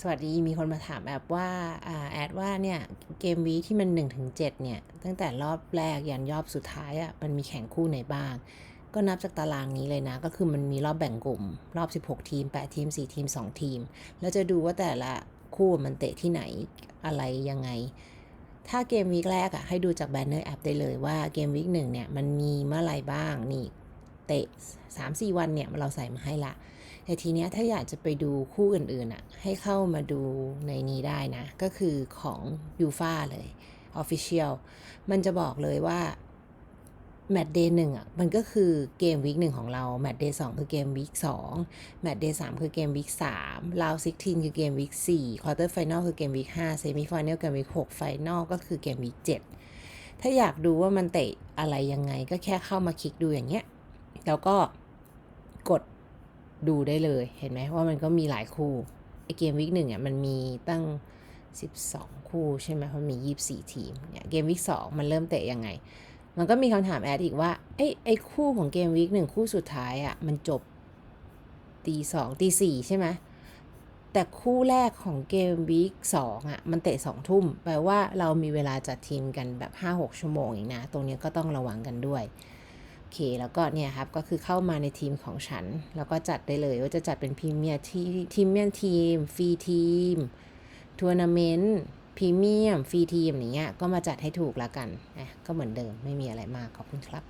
สวัสดีมีคนมาถามแอดว่าอแอดว่าเนี่ยเกมวีที่มัน 1-7เนี่ย ตั้งแต่รอบแรกยันรอบสุดท้ายอะ่ะมันมีแข่งคู่ไหนบ้าง ก็นับจากตารางนี้เลยนะ ก็คือมันมีรอบแบ่งกลุ่ม รอบ 16 ทีม 8 ทีม 4 ทีม 2 ทีม แล้วจะดูว่าแต่ละคู่มันเตะที่ไหนอะไรยังไง ถ้าเกมวีคแรกอะ่ะให้ดูจากแบนเนอร์แอปได้เลยว่าเกมวีคหนึ่งเนี่ยมันมีเมื่อไหร่บ้างนี่เตะ 3-4 วันเนี่ยเราใส่มาให้ละ แต่ทีเนี้ยถ้าอยากจะไปดูคู่อื่นๆอะให้เข้ามาดูในนี้ได้นะ ก็คือของยูฟาเลย Official มันจะบอกเลยว่าแมตช์เดย์หนึ่งอะมันก็คือเกมวีคหนึ่งของเราแมตช์เดย์สองคือเกมวีคสองแมตช์เดย์สามคือเกมวีคสามลาวซิกทีนคือเกมวีคสี่ควอเตอร์ไฟแนลคือเกมวีคห้าเซมิไฟแนลเกมวีคหกไฟแนลก็คือเกมวีคเจ็ดถ้าอยากดูว่ามันเตะอะไรยังไงก็แค่เข้ามาคลิกดูอย่างเงี้ย แล้วก็กด ดูได้เลยเห็นไหมว่ามันก็มีหลายคู่ไอเกมวิกหนึ่งอะมันมีตั้ง 12 คู่ใช่ไหมเพราะมี 24 ทีมเนี่ยเกมวิกสองมันเริ่มเตะยังไง มันก็มีคำถามแอดอีกว่าไอไอคู่ของเกมวิกหนึ่งคู่สุดท้ายอะมันจบตีสองตีสี่ใช่ไหมแต่คู่แรกของเกมวีคสองอะมันเตะสองทุ่มแปลว่าเรามีเวลาจัดทีมกันแบบ 5-6 ชั่วโมงอีกนะ ตรงนี้ก็ต้องระวังกันด้วย เค แล้วก็เนี่ยครับก็คือเข้ามาในทีมของฉัน แล้วก็จัดได้เลยว่าจะจัดเป็นพรีเมียร์ที่ทีมเมียร์ทีมฟรีทีมทัวร์นาเมนต์พรีเมียมฟรีทีมอย่างเงี้ยก็มาจัดให้ถูกแล้วกันนะก็เหมือนเดิมไม่มีอะไรมากขอบคุณครับ